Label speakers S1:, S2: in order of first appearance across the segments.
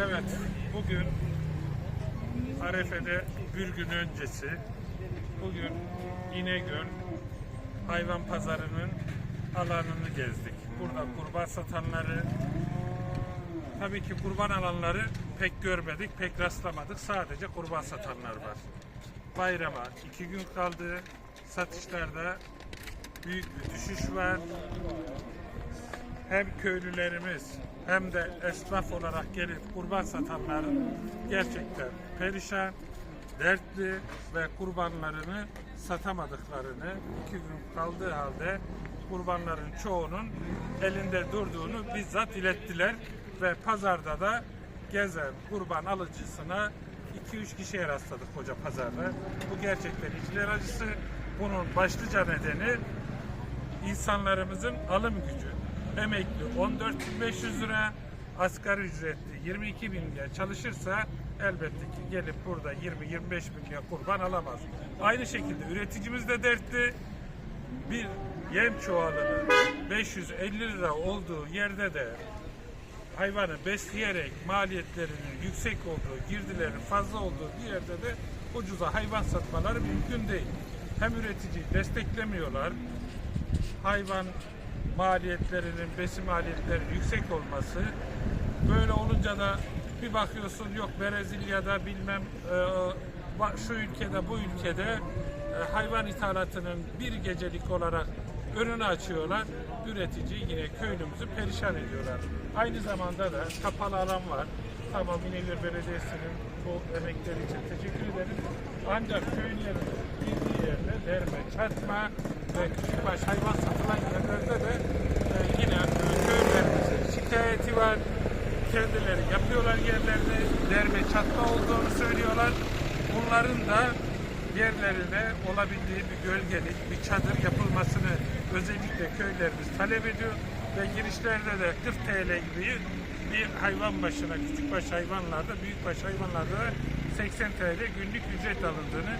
S1: Evet, bugün Arefe'de bir gün öncesi, bugün İnegöl hayvan pazarının alanını gezdik. Burada kurban satanları, tabii ki kurban alanları pek görmedik, pek rastlamadık. Sadece kurban satanlar var. Bayrama iki gün kaldı. Satışlarda büyük bir düşüş var hem köylülerimiz hem de esnaf olarak gelip kurban satanların gerçekten perişan, dertli ve kurbanlarını satamadıklarını iki gün kaldığı halde kurbanların çoğunun elinde durduğunu bizzat ilettiler ve pazarda da gezen kurban alıcısına 2-3 kişiye rastladık koca pazarda. Bu gerçekten içler acısı. Bunun başlıca nedeni insanlarımızın alım gücü. Emekli 14.500 lira, asgari ücretli 22 bin liraya çalışırsa elbette ki gelip burada 20-25 bin liraya kurban alamaz. Aynı şekilde üreticimiz de dertli. Bir yem çuvalının 550 lira olduğu yerde de hayvanı besleyerek maliyetlerinin yüksek olduğu, girdilerin fazla olduğu bir yerde de ucuza hayvan satmaları mümkün değil. Hem üreticiyi desteklemiyorlar, hayvan maliyetlerinin, besin maliyetlerinin yüksek olması, böyle olunca da bir bakıyorsun yok Brezilya'da bilmem e, şu ülkede bu ülkede e, hayvan ithalatının bir gecelik olarak önünü açıyorlar. Üretici yine köylümüzü perişan ediyorlar. Aynı zamanda da kapalı alan var. Tamam İnegöl Belediyesi'nin bu emekleri için teşekkür ederiz. Ancak köylülerin girdiği yerde derme, çatma ve küçükbaş hayvan satılan yerlerde de e, yine köylülerimizin şikayeti var. Kendileri yapıyorlar yerlerini, derme çatma olduğunu söylüyorlar. Bunların da yerlerine olabildiği bir gölgelik, bir çadır yapılmasını özellikle köylerimiz talep ediyor ve girişlerde de 40 TL gibi bir hayvan başına küçükbaş hayvanlarda, büyükbaş hayvanlarda da 80 TL günlük ücret alındığını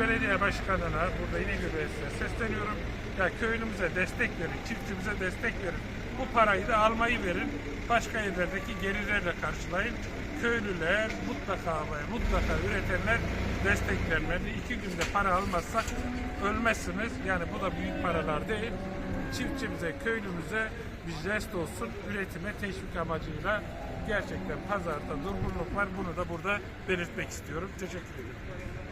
S1: belediye başkanına burada İnegöl Belediyesi'ne sesleniyorum. Ya köylümüze destek verin, çiftçimize destek verin. Bu parayı da almayı verin. Başka yerlerdeki gelirlerle karşılayın. Köylüler mutlaka ve mutlaka üretenler desteklenmeli. İki günde para almazsak ölmezsiniz. Yani bu da büyük paralar değil. Çiftçimize, köylümüze bir jest olsun. Üretime teşvik amacıyla gerçekten pazarda durgunluk var. Bunu da burada belirtmek istiyorum. Teşekkür ederim.